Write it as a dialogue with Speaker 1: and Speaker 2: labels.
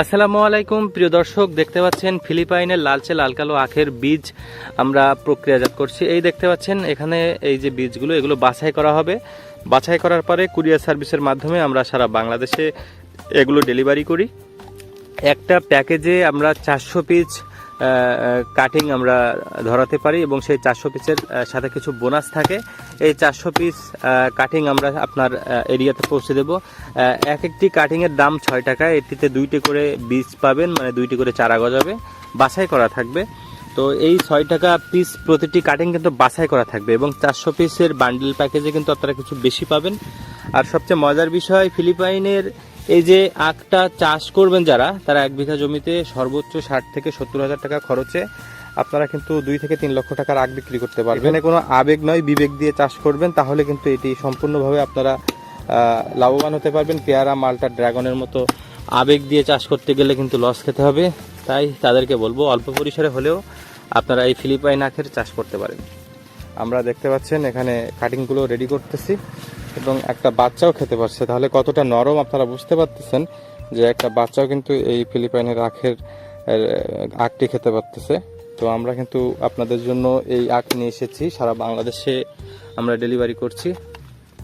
Speaker 1: আসসালামু আলাইকুম, প্রিয় দর্শক, দেখতে পাচ্ছেন ফিলিপাইনের লালচে লাল কালো আখের বীজ আমরা প্রক্রিয়াজাত করছি। এই দেখতে পাচ্ছেন, এখানে এই যে বীজগুলো, এগুলো বাছাই করা হবে। বাছাই করার পরে কুরিয়ার সার্ভিসের মাধ্যমে আমরা সারা বাংলাদেশে এগুলো ডেলিভারি করি। একটা প্যাকেজে আমরা চারশো পিস কাটিং আমরা ধরাতে পারি এবং সেই চারশো পিসের সাথে কিছু বোনাস থাকে। এই চারশো পিস কাটিং আমরা আপনার এরিয়াতে পৌঁছে দেব। এক একটি কাটিংয়ের দাম ছয় টাকা। এটিতে দুইটি করে বীজ পাবেন মানে দুইটি করে চারা গজাবে। বাছাই করা থাকবে। তো এই ছয় টাকা পিস প্রতিটি কাটিং কিন্তু বাছাই করা থাকবে এবং চারশো পিসের বান্ডিল প্যাকেজে কিন্তু আপনারা কিছু বেশি পাবেন। আর সবচেয়ে মজার বিষয় ফিলিপাইনের এই যে আখটা চাষ করবেন যারা তারা এক বিঘা জমিতে সর্বোচ্চ ষাট থেকে সত্তর হাজার টাকা খরচে আপনারা কিন্তু দুই থেকে তিন লক্ষ টাকার আখ বিক্রি করতে পারবেন। কোনো আবেগ নয় বিবেক দিয়ে চাষ করবেন তাহলে কিন্তু এটি সম্পূর্ণভাবে আপনারা লাভবান হতে পারবেন। পেয়ারা মালটা ড্রাগনের মতো আবেগ দিয়ে চাষ করতে গেলে কিন্তু লস খেতে হবে। তাই তাদেরকে বলব অল্প পরিসরে হলেও আপনারা এই ফিলিপাইন আখের চাষ করতে পারেন। আমরা দেখতে পাচ্ছেন এখানে কাটিংগুলো রেডি করতেছি। এবং একটা বাচ্চাও খেতে পারছে। তাহলে কতটা নরম আপনারা বুঝতে পারতেছেন যে একটা বাচ্চাও কিন্তু এই ফিলিপাইনের আখের আখটি খেতে পারতেছে। তো আমরা কিন্তু আপনাদের জন্য এই আখ নিয়ে এসেছি। সারা বাংলাদেশে আমরা ডেলিভারি করছি।